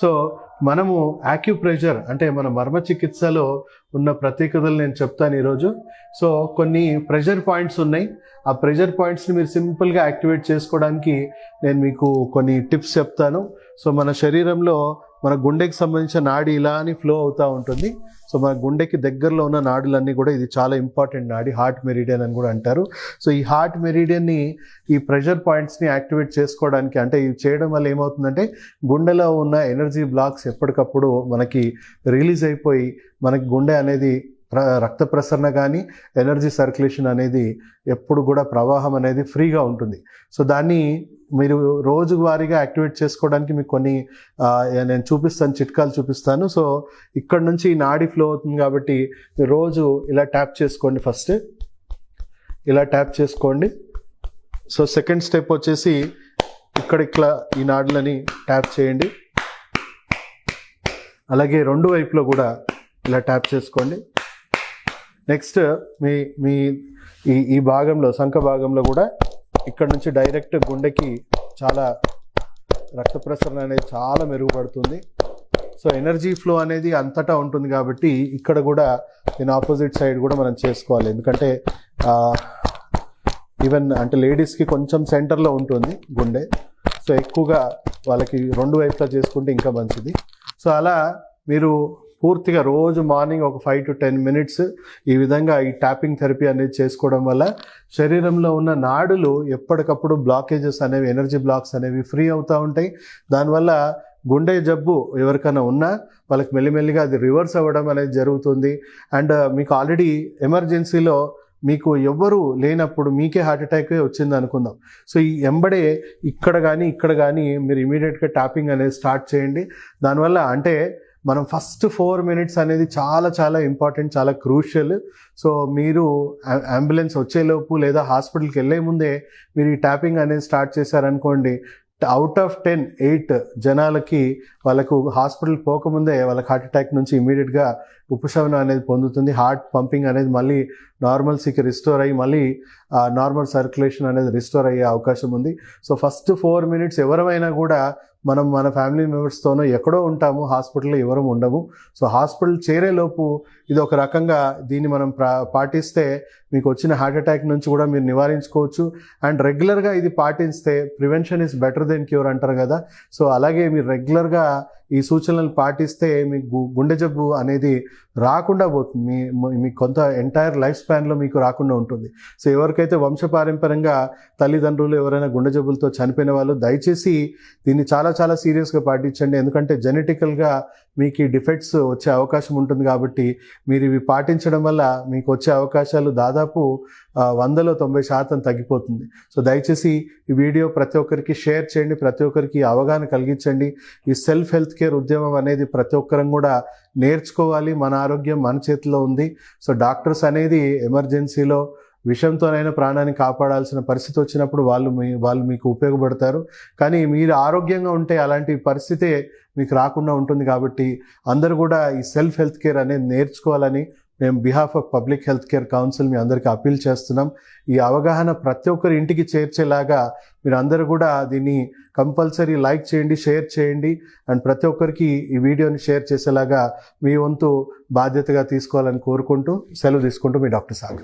So మనము acupressure అంటే మన మర్మ చికిత్సలో ఉన్న ప్రత్యేకతలు నేను చెప్తాను ఈరోజు. సో కొన్ని ప్రెషర్ పాయింట్స్ ఉన్నాయి. ఆ ప్రెషర్ పాయింట్స్ని మీరు సింపుల్గా యాక్టివేట్ చేసుకోవడానికి నేను మీకు కొన్ని టిప్స్ చెప్తాను. సో మన శరీరంలో మన గుండెకి సంబంధించిన నాడి ఇలా అని ఫ్లో అవుతూ ఉంటుంది. సో మన గుండెకి దగ్గరలో ఉన్న నాడులన్నీ కూడా ఇది చాలా ఇంపార్టెంట్ నాడి హార్ట్ మెరిడియన్ అని కూడా అంటారు. సో ఈ హార్ట్ మెరిడియన్ని ఈ ప్రెషర్ పాయింట్స్ని యాక్టివేట్ చేసుకోవడానికి అంటే ఇవి చేయడం వల్ల ఏమవుతుందంటే గుండెలో ఉన్న ఎనర్జీ బ్లాక్స్ ఎప్పటికప్పుడు మనకి రిలీజ్ అయిపోయి మనకి గుండె అనేది రక్త ప్రసరణ కానీ ఎనర్జీ సర్క్యులేషన్ అనేది ఎప్పుడు కూడా ప్రవాహం అనేది ఫ్రీగా ఉంటుంది. సో దాన్ని మీరు రోజువారీగా యాక్టివేట్ చేసుకోవడానికి మీకు కొన్ని నేను చూపిస్తాను చిట్కాలు చూపిస్తాను. సో ఇక్కడ నుంచి ఈ నాడి ఫ్లో అవుతుంది కాబట్టి రోజు ఇలా ట్యాప్ చేసుకోండి ఫస్ట్. ఇలా ట్యాప్ చేసుకోండి. సో సెకండ్ స్టెప్ వచ్చేసి ఇక్కడ ఇట్లా ఈ నాడులని ట్యాప్ చేయండి. అలాగే రెండు వైపులో కూడా ఇలా ట్యాప్ చేసుకోండి. నెక్స్ట్ మీ మీ ఈ ఈ భాగంలో సంఖ భాగంలో కూడా ఇక్కడ నుంచి డైరెక్ట్ గుండెకి చాలా రక్త ప్రసరణ అనేది చాలా మెరుగుపడుతుంది. సో ఎనర్జీ ఫ్లో అనేది అంతటా ఉంటుంది కాబట్టి ఇక్కడ కూడా దీని ఆపోజిట్ సైడ్ కూడా మనం చేసుకోవాలి. ఎందుకంటే ఈవెన్ అంటే లేడీస్కి కొంచెం సెంటర్లో ఉంటుంది గుండె. సో ఎక్కువగా వాళ్ళకి రెండు వైపులా చేసుకుంటే ఇంకా మంచిది. సో అలా మీరు పూర్తిగా రోజు మార్నింగ్ ఒక ఫైవ్ టు టెన్ మినిట్స్ ఈ విధంగా ఈ ట్యాపింగ్ థెరపీ అనేది చేసుకోవడం వల్ల శరీరంలో ఉన్న నాడులు ఎప్పటికప్పుడు బ్లాకేజెస్ అనేవి ఎనర్జీ బ్లాక్స్ అనేవి ఫ్రీ అవుతూ ఉంటాయి. దానివల్ల గుండె జబ్బు ఎవరికైనా ఉన్నా వాళ్ళకి మెల్లిమెల్లిగా అది రివర్స్ అవ్వడం అనేది జరుగుతుంది. అండ్ uh, మీకు ఆల్రెడీ ఎమర్జెన్సీలో మీకు ఎవ్వరూ లేనప్పుడు మీకే హార్ట్ అటాక్ వచ్చింది అనుకుందాం. సో ఈ ఎంబడే ఇక్కడ కానీ ఇక్కడ కానీ మీరు ఇమీడియట్గా ట్యాపింగ్ అనేది స్టార్ట్ చేయండి. దానివల్ల అంటే మనం ఫస్ట్ ఫోర్ మినిట్స్ అనేది చాలా చాలా ఇంపార్టెంట్ చాలా క్రూషియల్ సో మీరు అంబులెన్స్ వచ్చేలోపు లేదా హాస్పిటల్కి వెళ్ళే ముందే మీరు ఈ ట్యాపింగ్ అనేది స్టార్ట్ చేశారనుకోండి అవుట్ ఆఫ్ టెన్ ఎయిట్ జనాలకి వాళ్ళకు హాస్పిటల్ పోకముందే వాళ్ళకి హార్ట్ అటాక్ నుంచి ఇమీడియట్గా ఉపశమనం అనేది పొందుతుంది. హార్ట్ పంపింగ్ అనేది మళ్ళీ నార్మల్సీకి రిస్టోర్ అయ్యి మళ్ళీ నార్మల్ సర్క్యులేషన్ అనేది రిస్టోర్ అయ్యే అవకాశం ఉంది. సో ఫస్ట్ ఫోర్ మినిట్స్ ఎవరమైనా కూడా మనం మన ఫ్యామిలీ మెంబర్స్తోనో ఎక్కడో ఉంటాము హాస్పిటల్లో ఎవరూ ఉండము. సో హాస్పిటల్ చేరేలోపు ఇది ఒక రకంగా దీన్ని మనం పాటిస్తే మీకు వచ్చిన హార్ట్ అటాక్ నుంచి కూడా మీరు నివారించుకోవచ్చు. అండ్ రెగ్యులర్గా ఇది పాటిస్తే prevention is better than cure అంటారు కదా. సో అలాగే మీరు రెగ్యులర్గా ఈ సూచనలు పాటిస్తే మీకు గుండె జబ్బు అనేది రాకుండా పోతుంది. మీ మీ కొంత ఎంటైర్ లైఫ్ స్పాన్లో మీకు రాకుండా ఉంటుంది. సో ఎవరికైతే వంశపారంపర్యంగా తల్లిదండ్రులు ఎవరైనా గుండె జబ్బులతో చనిపోయిన వాళ్ళు దయచేసి దీన్ని చాలా చాలా సీరియస్గా పాటించండి. ఎందుకంటే జెనెటికల్గా మీకు ఈ డిఫెక్ట్స్ వచ్చే అవకాశం ఉంటుంది కాబట్టి మీరు ఇవి పాటించడం వల్ల మీకు వచ్చే అవకాశాలు దాదాపు వందలో తొంభై శాతం తగ్గిపోతుంది. సో దయచేసి ఈ వీడియో ప్రతి ఒక్కరికి షేర్ చేయండి ప్రతి ఒక్కరికి అవగాహన కలిగించండి. ఈ సెల్ఫ్ హెల్త్ కేర్ ఉద్యమం అనేది ప్రతి ఒక్కరం కూడా నేర్చుకోవాలి. మన ఆరోగ్యం మన చేతిలో ఉంది. సో డాక్టర్స్ అనేది ఎమర్జెన్సీలో విషంతోనైనా ప్రాణాన్ని కాపాడాల్సిన పరిస్థితి వచ్చినప్పుడు వాళ్ళు మీ వాళ్ళు మీకు ఉపయోగపడతారు. కానీ మీరు ఆరోగ్యంగా ఉంటే అలాంటి పరిస్థితే మీకు రాకుండా ఉంటుంది కాబట్టి అందరూ కూడా ఈ సెల్ఫ్ హెల్త్ కేర్ అనేది నేర్చుకోవాలని మేము behalf of public health care council మీ అందరికీ అప్పీల్ చేస్తున్నాం. ఈ అవగాహన ప్రతి ఒక్కరి ఇంటికి చేర్చేలాగా మీరు అందరూ కూడా దీన్ని కంపల్సరీ లైక్ చేయండి షేర్ చేయండి అండ్ ప్రతి ఒక్కరికి ఈ వీడియోని షేర్ చేసేలాగా మీ వంతు బాధ్యతగా తీసుకోవాలని కోరుకుంటూ సెలవు తీసుకుంటూ మీ డాక్టర్ సాగర్.